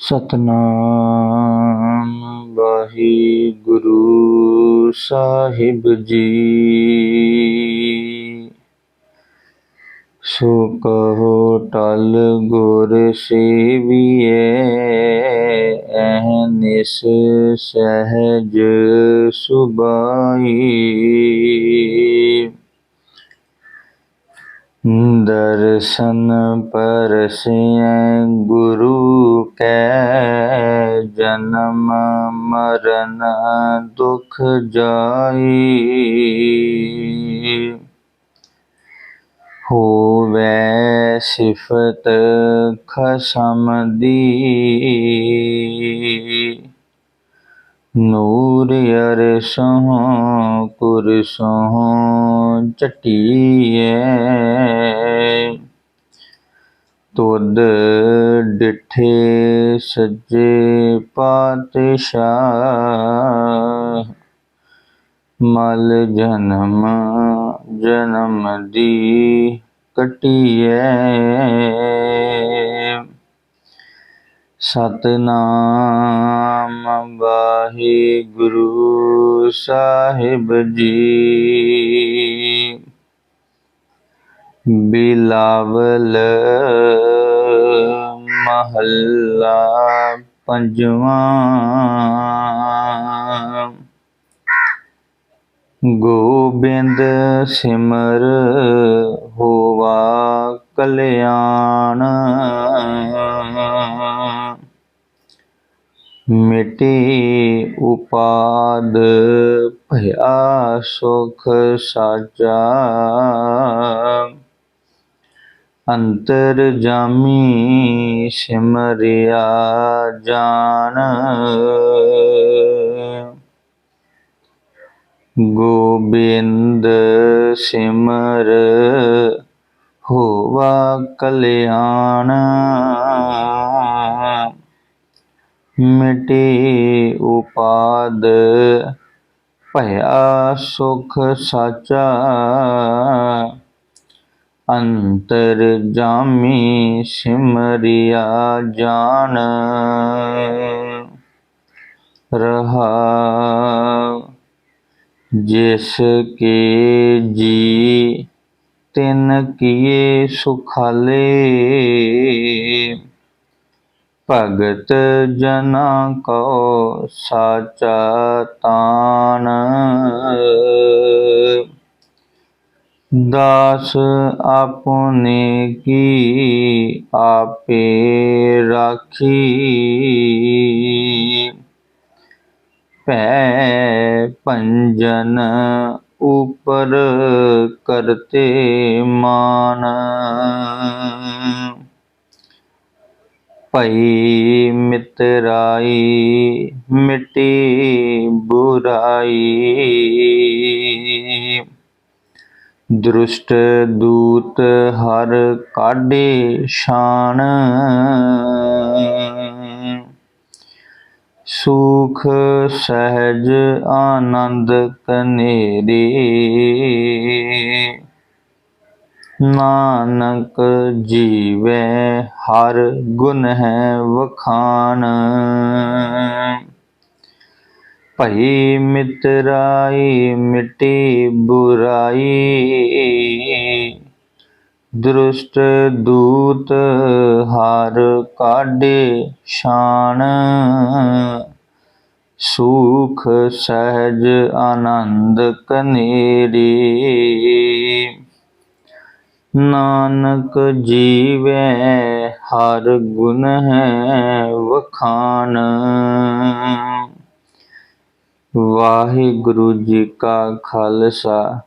ਸਤਨਾਮ ਵਾਹਿਗੁਰੂ ਸਾਹਿਬ ਜੀ। ਸੋ ਕਹੋ ਟਲ ਗੁਰ ਸੇਵੀਏ ਐਹਨਿਸ ਸਹਿਜ ਸੁਬਾਈ ਦਰਸ਼ਨ ਪਰਸੈ ਗੁਰੂ ਕੈ ਜਨਮ ਮਰਨ ਦੁਖ ਜਾਈ। ਹੋਵੇ ਸਿਫਤ ਖਸਮ ਦੀ। ਨੂਰ ਅਰਸੋਂ ਕੁਰਸੋਂ ਚਟੀਏ ਤੁਧ ਡਿਠੇ ਸੱਜੇ ਪਾਤਸ਼ਾਹ। ਮਲ ਜਨਮ ਜਨਮ ਦੀ ਕਟੀਏ। ਸਤਨਾਮ ਵਾਹਿਗੁਰੂ ਸਾਹਿਬ ਜੀ। ਬਿਲਾਵਲ ਮਹੱਲਾ ਪੰਜਵਾਂ। ਗੋਬਿੰਦ ਸਿਮਰ ਹੋਵਾ ਕਲਿਆਣ। ਮਿਟੀ ਉਪਾਦ ਭਇਆ ਸੁਖ ਸਾਚਾ। ਅੰਤਰ ਜਾਮੀ ਸਿਮਰਿਆ ਜਾਣ ਗੋਬਿੰਦ ਸਿਮਰ ਹੋਵਾ ਕਲਿਆਣ। ਮਿਟੇ ਉਪਾਦ ਭਇਆ ਸੁਖ ਸਾਚਾ ਅੰਤਰ ਜਾਮੀ ਸਿਮਰਿਆ ਜਾਣ ਰਹਾ ਜਿਸ ਕੇ ਜੀ ਤਿਨ ਕੀਏ ਸੁਖਾਲੇ ਭਗਤ ਜਨਾ ਕੋ ਸਾਚਾ ਤਾਨ। ਦਾਸ ਆਪਨੇ ਕੀ ਆਪੇ ਰਾਖੀ। ਭੈ ਪੰਜਨ ਉਪਰ ਕਰਤੇ ਮਾਨ। ਭਈ ਮਿਤਰਾਈ ਮਿਟੀ ਬੁਰਾਈ। ਦ੍ਰਿਸ਼ਟ ਦੂਤ ਹਰ ਕਾਢੇ ਸ਼ਾਨ ਸੁਖ ਸਹਿਜ ਆਨੰਦ ਕਨੇਰੇ। ਨਾਨਕ ਜੀਵੇ, ਹਰ ਗੁਣ ਹੈ ਵਖਾਨ। ਭਈ ਮਿਤਰਾਈ, ਮਿਟੀ ਬੁਰਾਈ। ਦ੍ਰਿਸ਼ਟ ਦੂਤ, ਹਰ ਕਾਢੇ ਸ਼ਾਨ। ਸੁਖ ਸਹਿਜ ਆਨੰਦ ਕਨੇਰੀ। ਨਾਨਕ ਜੀਵੇ, ਹਰ ਗੁਣ ਹੈ ਵਖਾਨ। ਵਾਹਿਗੁਰੂ ਜੀ ਕਾ ਖਾਲਸਾ,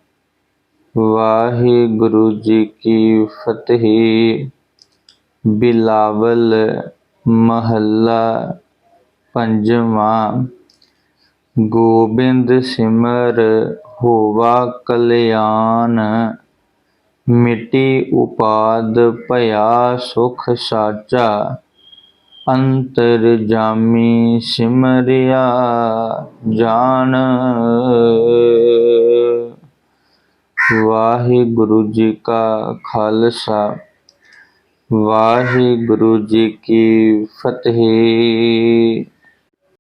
ਵਾਹਿਗੁਰੂ ਜੀ ਕੀ ਫਤਿਹ। ਬਿਲਾਵਲ ਮਹੱਲਾ ਪੰਜਵਾਂ, ਗੋਬਿੰਦ ਸਿਮਰ ਹੋਵਾ ਕਲਿਆਣ। ਮਿਟੀ ਉਪਾਦ ਭਇਆ ਸੁਖ ਸਾਚਾ, ਅੰਤਰ ਜਾਮੀ ਸਿਮਰਿਆ ਜਾਣ ਵਾਹਿਗੁਰੂ ਜੀ ਕਾ ਖਾਲਸਾ, ਵਾਹਿਗੁਰੂ ਜੀ ਕੀ ਫਤਿਹ।